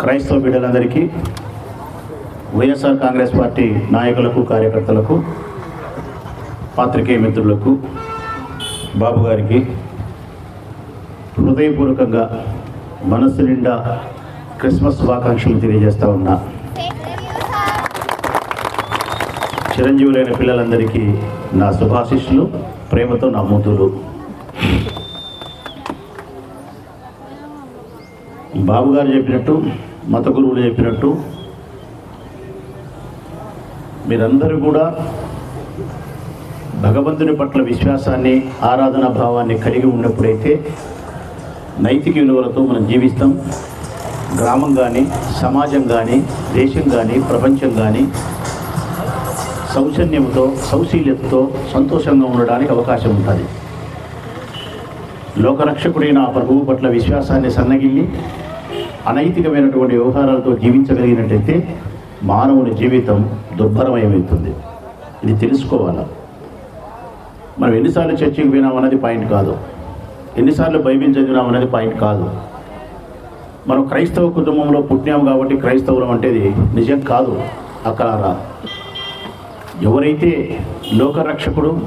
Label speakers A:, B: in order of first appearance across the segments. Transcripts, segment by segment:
A: క్రైస్తవ బిడ్డలందరికీ వైఎస్ఆర్ కాంగ్రెస్ పార్టీ నాయకులకు కార్యకర్తలకు పాత్రికేయ మిత్రులకు బాబు గారికి హృదయపూర్వకంగా మనస్సు నిండా క్రిస్మస్ శుభాకాంక్షలు తెలియజేస్తా ఉన్నా. చిరంజీవులైన పిల్లలందరికీ నా శుభాశిష్యులు ప్రేమతో నా మూతులు బాబు గారు చెప్పినట్టు మత గురువులు చెప్పినట్టు మీరందరూ కూడా భగవంతుని పట్ల విశ్వాసాన్ని ఆరాధనా భావాన్ని కలిగి ఉన్నప్పుడైతే నైతిక విలువలతో మనం జీవిస్తాం. గ్రామం కానీ సమాజం కానీ దేశం కానీ ప్రపంచం కానీ సౌజన్యంతో సౌశీల్యతతో సంతోషంగా ఉండడానికి అవకాశం ఉంటుంది. లోకరక్షకుడైన ఆ ప్రభువు పట్ల విశ్వాసాన్ని సన్నగిల్లి అనైతికమైనటువంటి వ్యవహారాలతో జీవించగలిగినట్టయితే మానవుని జీవితం దుర్భరమయమవుతుంది. ఇది తెలుసుకోవాలి. మనం ఎన్నిసార్లు చర్చికి పోయినాం అన్నది పాయింట్ కాదు. ఎన్నిసార్లు బైబిల్ చదివినాం అన్నది పాయింట్ కాదు. మనం క్రైస్తవ కుటుంబంలో పుట్టినాం కాబట్టి క్రైస్తవులం అంటేది నిజం కాదు అక్కలారా ఎవరైతే లోకరక్షకుడు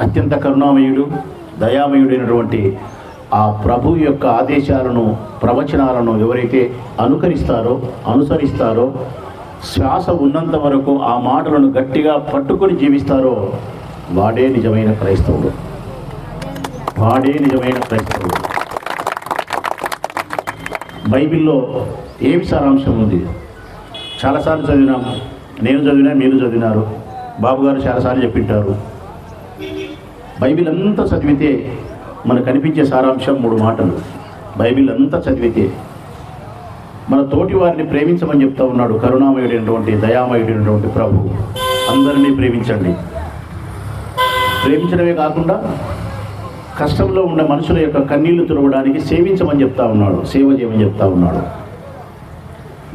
A: అత్యంత కరుణామయుడు దయామయుడైనటువంటి ఆ ప్రభు యొక్క ఆదేశాలను ప్రవచనాలను ఎవరైతే అనుకరిస్తారో అనుసరిస్తారో శ్వాస ఉన్నంత వరకు ఆ మాటలను గట్టిగా పట్టుకొని జీవిస్తారో వాడే నిజమైన క్రైస్తవుడు. వాడే నిజమైన క్రైస్తవుడు. బైబిల్లో ఏమి సారాంశం ఉంది? చాలాసార్లు చదివినాం నేను చదివినా మీరు చదివినారు. బాబుగారు చాలాసార్లు చెప్పింటారు. బైబిల్ అంతా చదివితే మనకు కనిపించే సారాంశం మూడు మాటలు. బైబిల్ అంతా చదివితే మన తోటి వారిని ప్రేమించమని చెప్తా ఉన్నాడు కరుణామయుడైనటువంటి దయామయుడైనటువంటి ప్రభు. అందరినీ ప్రేమించండి. ప్రేమించడమే కాకుండా కష్టంలో ఉన్న మనుషుల యొక్క కన్నీళ్ళు తుడవడానికి సేవించమని చెప్తా ఉన్నాడు సేవ చేయమని చెప్తా ఉన్నాడు.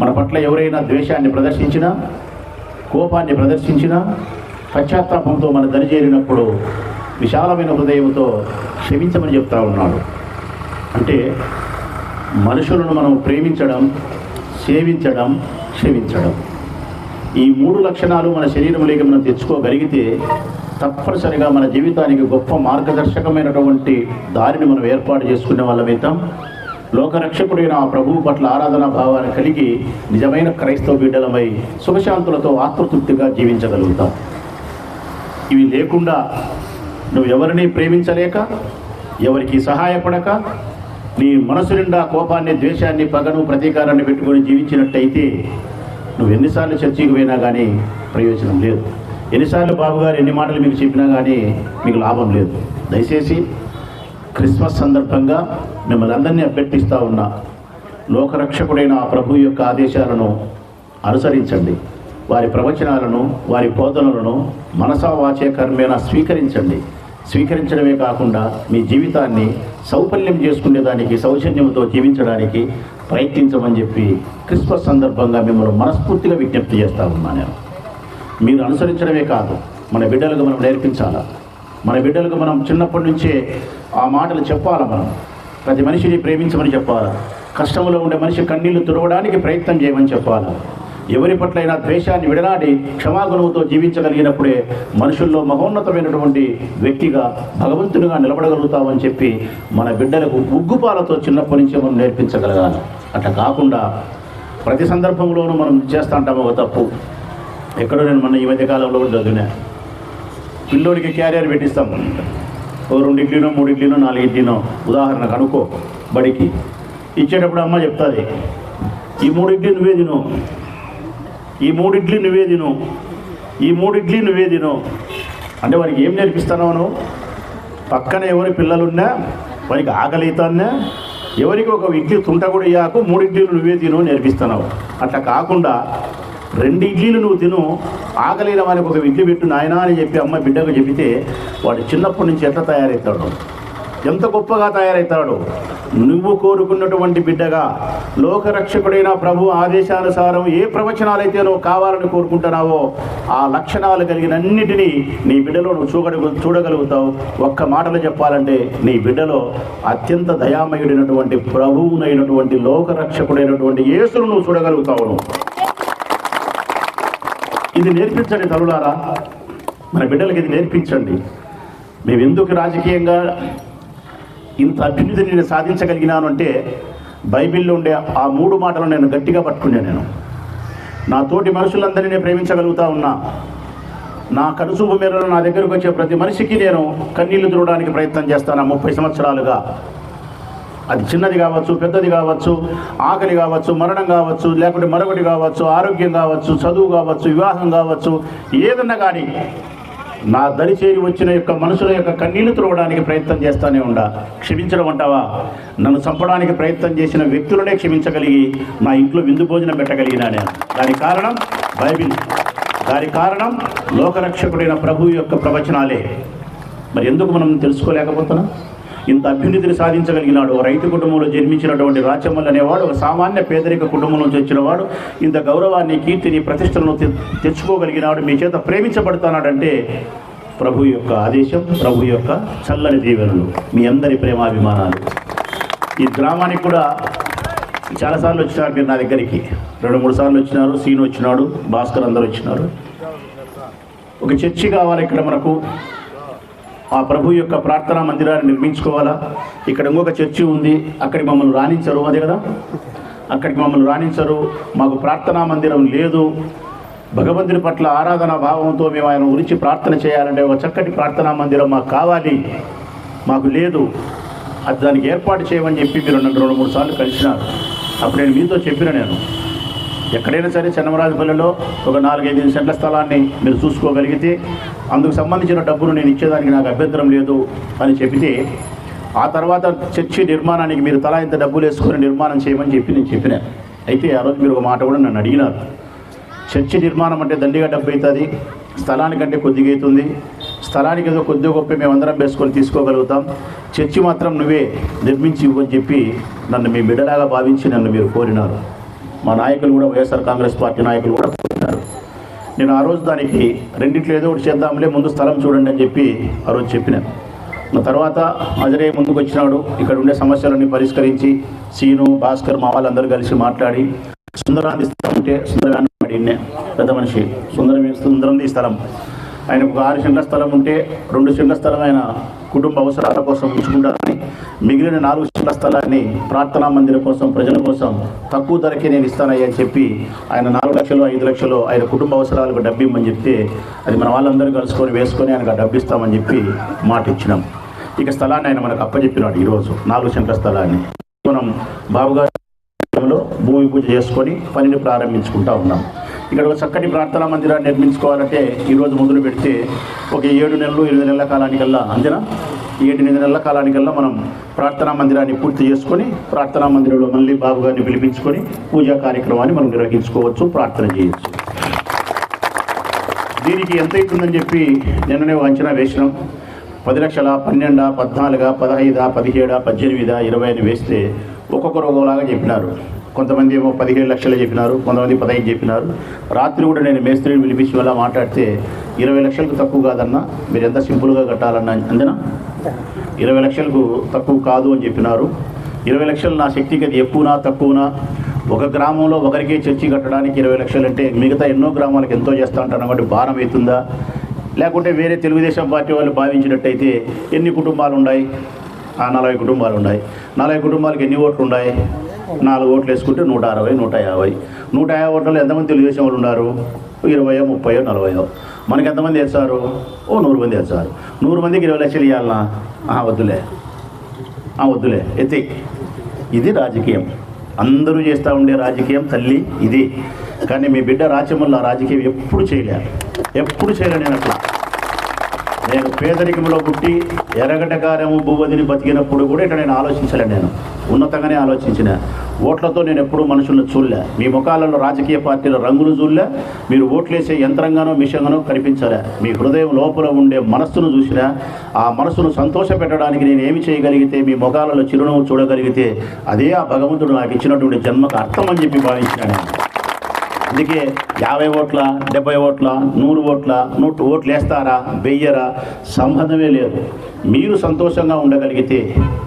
A: మన పట్ల ఎవరైనా ద్వేషాన్ని ప్రదర్శించినా కోపాన్ని ప్రదర్శించినా పశ్చాత్తాపంతో మన దరిచేరినప్పుడు విశాలమైన హృదయంతో క్షమించమని చెప్తా ఉన్నాడు. అంటే మనుషులను మనం ప్రేమించడం సేవించడం క్షమించడం. ఈ మూడు లక్షణాలు మన శరీరంలోకి మనం తెచ్చుకోగలిగితే తప్పనిసరిగా మన జీవితానికి గొప్ప మార్గదర్శకమైనటువంటి దారిని మనం ఏర్పాటు చేసుకునే వాళ్ళమైతాం లోకరక్షకుడైన ఆ ప్రభువు పట్ల ఆరాధనా భావాన్ని కలిగి నిజమైన క్రైస్తవ బిడ్డలమై సుఖశాంతులతో ఆత్మతృప్తిగా జీవించగలుగుతాం. ఇవి లేకుండా నువ్వు ఎవరిని ప్రేమించలేక ఎవరికి సహాయపడక నీ మనసు నిండా కోపాన్ని ద్వేషాన్ని పగను ప్రతీకారాన్ని పెట్టుకొని జీవించినట్టయితే నువ్వు ఎన్నిసార్లు చర్చికి పోయినా కానీ ప్రయోజనం లేదు. ఎన్నిసార్లు బాబు గారు ఎన్ని మాటలు మీకు చెప్పినా కానీ మీకు లాభం లేదు. దయచేసి క్రిస్మస్ సందర్భంగా మిమ్మల్ని అందరినీ అభ్యర్థిస్తూ ఉన్నా లోకరక్షకుడైన ఆ ప్రభు యొక్క ఆదేశాలను అనుసరించండి. వారి ప్రవచనాలను వారి బోధనలను మనసా వాచే కర్మేణ స్వీకరించండి. స్వీకరించడమే కాకుండా మీ జీవితాన్ని సౌపల్యం చేసుకునేదానికి సౌజన్యంతో జీవించడానికి ప్రయత్నించమని చెప్పి క్రిస్మస్ సందర్భంగా మిమ్మల్ని మనస్ఫూర్తిగా విజ్ఞప్తి చేస్తా ఉన్నా నేను. మీరు అనుసరించడమే కాదు మన బిడ్డలకు మనం నేర్పించాలా? మన బిడ్డలకు మనం చిన్నప్పటి నుంచే ఆ మాటలు చెప్పాలా మనం? ప్రతి మనిషిని ప్రేమించమని చెప్పాలా? కష్టంలో ఉండే మనిషి కన్నీళ్ళు తుడవడానికి ప్రయత్నం చేయమని చెప్పాలా? ఎవరి పట్లైనా ద్వేషాన్ని విడనాడి క్షమాగుణంతో జీవించగలిగినప్పుడే మనుషుల్లో మహోన్నతమైనటువంటి వ్యక్తిగా భగవంతునిగా నిలబడగలుగుతామని చెప్పి మన బిడ్డలకు ఉగ్గుపాలతో చిన్నప్పటి నుంచే మనం నేర్పించగలగాలి. అట్లా కాకుండా ప్రతి సందర్భంలోనూ మనం చేస్తా ఉంటాము ఒక తప్పు. ఎక్కడో నేను మొన్న ఈ మధ్య కాలంలో కూడా చదివినా. పిల్లోడికి క్యారియర్ పెట్టిస్తాం. ఓ రెండు ఇడ్లీనో మూడు ఇడ్లీనో నాలుగు ఇడ్లీనో ఉదాహరణకు అనుకో బడికి. ఇచ్చేటప్పుడు అమ్మ చెప్తుంది ఈ మూడు ఇడ్లీ నువ్వే తిను. ఈ మూడిడ్లీ నువ్వే తిను. ఈ మూడిడ్లీ నువ్వే తిను. అంటే వారికి ఏం నేర్పిస్తున్నావు నువ్వు? పక్కన ఎవరి పిల్లలున్నా వారికి ఆకలి ఎవరికి ఒక ఇడ్లీ తుంట కూడా ఇయ్యాకు మూడు ఇడ్లీలు నువ్వే తిను నేర్పిస్తున్నావు. అట్లా కాకుండా రెండు ఇడ్లీలు నువ్వు తిను ఆకలిన వారికి ఒక ఇడ్లీ పెట్టు నాయనా అని చెప్పి అమ్మ బిడ్డకు చెబితే వాడు చిన్నప్పటి నుంచి ఎట్లా తయారవుతాడు ఎంత గొప్పగా తయారవుతాడు నువ్వు కోరుకున్నటువంటి బిడ్డగా లోకరక్షకుడైన ప్రభు ఆదేశానుసారం ఏ ప్రవచనాలైతే నువ్వు కావాలని కోరుకుంటున్నావో ఆ లక్షణాలు కలిగిన అన్నిటినీ నీ బిడ్డలో నువ్వు చూడగలుగు చూడగలుగుతావు. ఒక్క మాటలో చెప్పాలంటే నీ బిడ్డలో అత్యంత దయామయుడైనటువంటి ప్రభువునైనటువంటి లోకరక్షకుడైనటువంటి యేసును నువ్వు చూడగలుగుతావు నువ్వు. ఇది నేర్పించండి తరులారా మన బిడ్డలకి ఇది నేర్పించండి. మేము ఎందుకు రాజకీయంగా ఇంత అభ్యున్నతిని నేను సాధించగలిగినాను అంటే బైబిల్లో ఉండే ఆ మూడు మాటలు నేను గట్టిగా పట్టుకునే నేను. నా తోటి మనుషులందరినీ నేను ప్రేమించగలుగుతా ఉన్నా. నా కనుసూపు మేరలో నా దగ్గరకు వచ్చే ప్రతి మనిషికి నేను కన్నీళ్ళు చూడడానికి ప్రయత్నం చేస్తాను ముప్పై సంవత్సరాలుగా. అది చిన్నది కావచ్చు పెద్దది కావచ్చు ఆకలి కావచ్చు మరణం కావచ్చు లేకుంటే మరొకటి కావచ్చు ఆరోగ్యం కావచ్చు చదువు కావచ్చు వివాహం కావచ్చు ఏదన్నా కానీ నా దరి చేరి వచ్చిన యొక్క మనుషుల యొక్క కన్నీళ్ళు తుడవడానికి ప్రయత్నం చేస్తానే ఉండా. క్షమించడం అంటావా? నన్ను చంపడానికి ప్రయత్నం చేసిన వ్యక్తులనే క్షమించగలిగి నా ఇంట్లో విందు భోజనం పెట్టగలిగినా నేను. దానికి కారణం బైబిల్. దానికి కారణం లోకరక్షకుడైన ప్రభు యొక్క ప్రవచనాలే. మరి ఎందుకు మనం తెలుసుకోలేకపోతున్నాం? ఇంత అభ్యున్నతిని సాధించగలిగినాడు. రైతు కుటుంబంలో జన్మించినటువంటి రాచమల్లి అనేవాడు ఒక సామాన్య పేదరిక కుటుంబం నుంచి వచ్చినవాడు ఇంత గౌరవాన్ని కీర్తిని ప్రతిష్టలను తె- తెచ్చుకోగలిగినాడు. మీ చేత ప్రేమించబడుతున్నాడంటే ప్రభు యొక్క ఆదేశం ప్రభు యొక్క చల్లని దీవెనలు. మీ అందరి ప్రేమాభిమానాలు. ఈ గ్రామానికి కూడా చాలాసార్లు వచ్చినారు మీరు నా దగ్గరికి. రెండు మూడు సార్లు వచ్చినారు. సీన్ వచ్చినాడు. భాస్కర్ అందరు వచ్చినారు. ఒక చర్చి కావాలి ఇక్కడ మనకు. ఆ ప్రభు యొక్క ప్రార్థనా మందిరాన్ని నిర్మించుకోవాలా? ఇక్కడ ఇంకొక చర్చి ఉంది అక్కడికి మమ్మల్ని రాణించరు అదే కదా? అక్కడికి మమ్మల్ని రాణించరు మాకు ప్రార్థనా మందిరం లేదు. భగవంతుని పట్ల ఆరాధన భావంతో మేము ఆయన గురించి ప్రార్థన చేయాలంటే ఒక చక్కటి ప్రార్థనా మందిరం మాకు కావాలి. మాకు లేదు. అది దానికి ఏర్పాటు చేయమని చెప్పి మీరు నన్ను రెండు మూడు సార్లు కలిసినారు. అప్పుడు నేను మీతో చెప్పిన నేను ఎక్కడైనా సరే చెన్నమరాజపల్లిలో ఒక నాలుగైదు సెంట్ల స్థలాన్ని మీరు చూసుకోగలిగితే అందుకు సంబంధించిన డబ్బును నేను ఇచ్చేదానికి నాకు అభ్యంతరం లేదు అని చెబితే ఆ తర్వాత చర్చి నిర్మాణానికి మీరు తలా ఇంత డబ్బులు వేసుకొని నిర్మాణం చేయమని చెప్పి నేను చెప్పిన. అయితే ఆ రోజు మీరు ఒక మాట కూడా నన్ను అడిగినారు. చర్చి నిర్మాణం అంటే దండిగా డబ్బు అవుతుంది స్థలానికంటే కొద్దిగా అవుతుంది స్థలానికి ఏదో కొద్దిగా గొప్ప మేమందరం వేసుకొని తీసుకోగలుగుతాం చర్చి మాత్రం నువ్వే నిర్మించి ఇవ్వని చెప్పి నన్ను మీ బిడ్డలాగా భావించి నన్ను మీరు కోరినారు. మా నాయకులు కూడా వైఎస్ఆర్ కాంగ్రెస్ పార్టీ నాయకులు కూడా కోరినారు నేను ఆ రోజు దానికి రెండిట్లో ఏదో ఒకటి చేద్దాంలే ముందు స్థలం చూడండి అని చెప్పి ఆ రోజు చెప్పినాను తర్వాత అజరే ముందుకు వచ్చినాడు. ఇక్కడ ఉండే సమస్యలన్నీ పరిష్కరించి సీను భాస్కర్ మా వాళ్ళందరూ కలిసి మాట్లాడి సుందరాన్ని ఇస్తామంటే సుందరాన్ని అడిగినే. పెద్ద మనిషి సుందరం సుందరంది స్థలం? ఆయనకు ఒక ఆరు సెంట్ల స్థలం ఉంటే రెండు సెంట్ల స్థలం ఆయన కుటుంబ అవసరాల కోసం ఉంచుకుంటారని మిగిలిన నాలుగు సెంట్ల స్థలాన్ని ప్రార్థనా మందిరం కోసం ప్రజల కోసం తక్కువ ధరకే నేను ఇస్తానయ్యా అని చెప్పి ఆయన నాలుగు లక్షలు ఐదు లక్షలు ఆయన కుటుంబ అవసరాలకు డబ్బు ఇమ్మని చెప్తే అది మన వాళ్ళందరూ కలుసుకొని వేసుకొని ఆయనకు ఆ డబ్బు ఇస్తామని చెప్పి మాట ఇచ్చినాం. ఇక స్థలాన్ని ఆయన మనకు అప్పచెప్పినాడు ఈరోజు నాలుగు సెంట్ల స్థలాన్ని. మనం బాబుగారు భూమి పూజ చేసుకొని పనిని ప్రారంభించుకుంటా ఉన్నాం. ఇక్కడ ఒక చక్కటి ప్రార్థనా మందిరాన్ని నిర్మించుకోవాలంటే ఈరోజు మొదలు పెడితే ఒక ఏడు నెలలు ఎనిమిది నెలల కాలానికల్లా అంతేనా? ఏడు ఎనిమిది నెలల కాలానికల్లా మనం ప్రార్థనా మందిరాన్ని పూర్తి చేసుకొని ప్రార్థనా మందిరంలో మళ్ళీ బాబు గారిని పిలిపించుకొని పూజా కార్యక్రమాన్ని మనం నిర్వహించుకోవచ్చు ప్రార్థన చేయొచ్చు. దీనికి ఎంత అవుతుందని చెప్పి నిన్ననే ఒక అంచనా వేసినాం. పది లక్షల పన్నెండా పద్నాలుగా పదహైదా పదిహేడా పద్దెనిమిదా ఇరవై అని వేస్తే ఒక్కొక్కరు ఒక్కోలాగా చెప్పినారు. కొంతమంది ఏమో పదిహేడు లక్షలు చెప్పినారు కొంతమంది పదహైదు చెప్పినారు. రాత్రి కూడా నేను మేస్త్రిని పిలిపించి వల్ల మాట్లాడితే ఇరవై లక్షలకు తక్కువ కాదన్నా మీరు ఎంత సింపుల్గా కట్టాలన్నా అంతేనా? ఇరవై లక్షలకు తక్కువ కాదు అని చెప్పినారు. ఇరవై లక్షలు నా శక్తికి అది ఎక్కువనా తక్కువనా? ఒక గ్రామంలో ఒకరికే చర్చి కట్టడానికి ఇరవై లక్షలు అంటే మిగతా ఎన్నో గ్రామాలకు ఎంతో చేస్తా ఉంటాను కాబట్టి భారం అవుతుందా? లేకుంటే వేరే తెలుగుదేశం పార్టీ వాళ్ళు భావించినట్టయితే ఎన్ని కుటుంబాలు ఉన్నాయి? నలభై కుటుంబాలు ఉన్నాయి. నలభై కుటుంబాలకు ఎన్ని ఓట్లు ఉన్నాయి? నాలుగు ఓట్లు వేసుకుంటే నూట అరవై నూట యాభై. నూట యాభై ఓట్లలో ఎంతమంది తెలుగుదేశం వాళ్ళు ఉన్నారు? ఇరవయో ముప్పయో నలభయో. మనకి ఎంతమంది వేస్తారు? ఓ నూరు మంది వేస్తారు. నూరు మందికి ఇరవై లక్షలు ఇవ్వాలనా వద్దులే. ఆ, వద్దులే. ఎత్తి. ఇది రాజకీయం. అందరూ చేస్తూ ఉండే రాజకీయం తల్లి ఇది. కానీ మీ బిడ్డ రాజ్యముల్లో రాజకీయం ఎప్పుడు చేయలే. ఎప్పుడు చేయలే నేను అట్లా. నేను పేదరికంలో పుట్టి ఎర్రగడ్డ కారము భూవదిని బతికినప్పుడు కూడా ఇట్లా నేను ఆలోచించలే నేను. ఉన్నతంగానే ఆలోచించిన. ఓట్లతో నేను ఎప్పుడూ మనుషులను చూడలే. మీ ముఖాలలో రాజకీయ పార్టీల రంగులు చూడలే. మీరు ఓట్లేసే యంత్రంగానో మిషంగానో కనిపించలే. మీ హృదయం లోపల ఉండే మనస్సును చూసినా ఆ మనసును సంతోష పెట్టడానికి నేను ఏమి చేయగలిగితే మీ ముఖాలలో చిరునవ్వు చూడగలిగితే అదే ఆ భగవంతుడు నాకు ఇచ్చినటువంటి జన్మకు అర్థం అని చెప్పి భావించినాను అందుకే యాభై ఓట్ల డెబ్బై ఓట్ల నూరు ఓట్ల నూట ఓట్లు వేస్తారా వెయ్యరా సంబంధమే లేదు. మీరు సంతోషంగా ఉండగలిగితే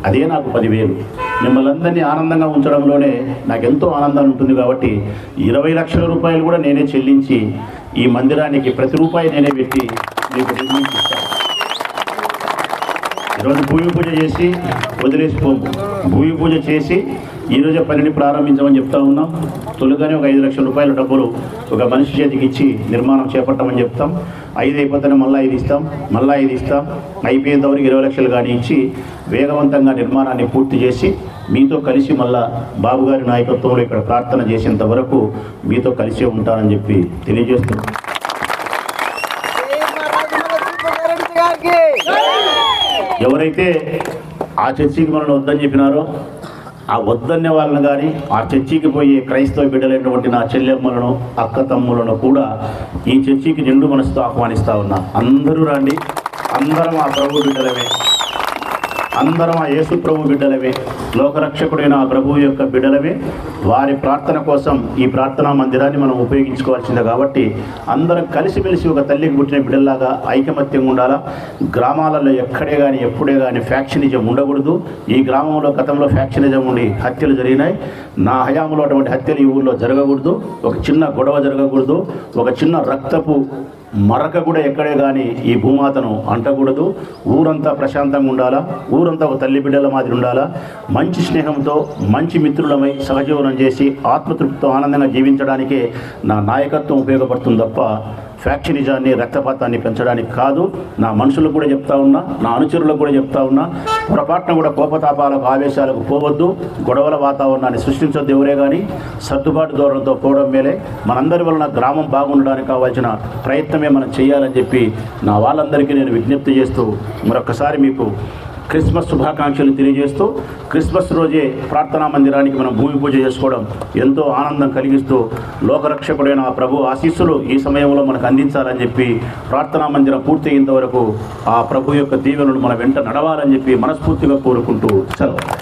A: అదే నాకు పదివేలు. మిమ్మల్ని అందరినీ ఆనందంగా ఉంచడంలోనే నాకు ఎంతో ఆనందం ఉంటుంది కాబట్టి ఇరవై లక్షల రూపాయలు కూడా నేనే చెల్లించి ఈ మందిరానికి ప్రతి రూపాయి నేనే పెట్టి మీకు నిర్మించిస్తాను ఈరోజు భూమి పూజ చేసి వదిలేసిపోము. భూమి పూజ చేసి ఈరోజే పనిని ప్రారంభించమని చెప్తా ఉన్నాం. తొలుగానే ఒక ఐదు లక్షల రూపాయల డబ్బులు ఒక మనిషి చేతికి ఇచ్చి నిర్మాణం చేపట్టమని చెప్తాం. ఐదు అయిపోతేనే మళ్ళీ ఐదు ఇస్తాం. మళ్ళీ ఐదు ఇస్తాం. అయిపోయేంత వరకు ఇరవై లక్షలు కానీ ఇచ్చి వేగవంతంగా నిర్మాణాన్ని పూర్తి చేసి మీతో కలిసి మళ్ళా బాబు గారి నాయకత్వంలో ఇక్కడ ప్రార్థన చేసేంత వరకు మీతో కలిసే ఉంటానని చెప్పి తెలియజేస్తున్నాం. ఎవరైతే ఆ చర్చికి మనల్ని వద్దని చెప్పినారో ఆ వద్దన్నే వాళ్ళని కానీ ఆ చర్చికి పోయి క్రైస్తవ బిడ్డలైనటువంటి నా చెల్లెమ్మలను అక్క తమ్ములను కూడా ఈ చర్చికి నిండు మనసుతో ఆహ్వానిస్తా ఉన్నా. అందరూ రండి. అందరం ఆ ప్రభు బిడ్డలమే. అందరం ఆ యేసు ప్రభు బిడ్డలమే లోకరక్షకుడైన ఆ ప్రభు యొక్క బిడ్డలమే వారి ప్రార్థన కోసం ఈ ప్రార్థనా మందిరాన్ని మనం ఉపయోగించుకోవాల్సిందే కాబట్టి అందరం కలిసిమెలిసి ఒక తల్లికి పుట్టిన బిడ్డల్లాగా ఐకమత్యంగా ఉండాలా? గ్రామాలలో ఎక్కడే కానీ ఎప్పుడే కానీ ఫ్యాక్షనిజం ఉండకూడదు. ఈ గ్రామంలో గతంలో ఫ్యాక్షనిజం ఉండి హత్యలు జరిగినాయి. నా హయాంలో అటువంటి హత్యలు ఈ ఊళ్ళో జరగకూడదు. ఒక చిన్న గొడవ జరగకూడదు. ఒక చిన్న రక్తపు మరక కూడా ఎక్కడే కానీ ఈ భూమాతను అంటకూడదు. ఊరంతా ప్రశాంతంగా ఉండాలా? ఊరంతా ఒక తల్లి బిడ్డల మాదిరి ఉండాలా? మంచి స్నేహంతో మంచి మిత్రులమై సహజీవనం చేసి ఆత్మతృప్తితో ఆనందంగా జీవించడానికే నా నాయకత్వం ఉపయోగపడుతుంది తప్ప ఫ్యాక్షనిజాన్ని రక్తపాతాన్ని పెంచడానికి కాదు. నా మనుషులకు కూడా చెప్తా ఉన్నా నా అనుచరులకు కూడా చెప్తా ఉన్నా పొరపాటున కూడా కోపతాపాలకు ఆవేశాలకు పోవద్దు. గొడవల వాతావరణాన్ని సృష్టించొద్దు ఎవరే కానీ సర్దుబాటు ధోరణితో పోవడం మేలే. మనందరి వలన గ్రామం బాగుండడానికి కావాల్సిన ప్రయత్నమే మనం చేయాలని చెప్పి నా వాళ్ళందరికీ నేను విజ్ఞప్తి చేస్తూ మరొకసారి మీకు క్రిస్మస్ శుభాకాంక్షలు తెలియజేస్తూ క్రిస్మస్ రోజే ప్రార్థనా మందిరానికి మనం భూమి పూజ చేసుకోవడం ఎంతో ఆనందం కలిగిస్తూ లోకరక్షకుడైన ఆ ప్రభు ఆశీస్సులు ఈ సమయంలో మనకు అందించాలని చెప్పి ప్రార్థనా మందిరం పూర్తయ్యేంత వరకు ఆ ప్రభు యొక్క దీవెనలు మన వెంట నడవాలని చెప్పి మనస్ఫూర్తిగా కోరుకుంటూ సెలవు.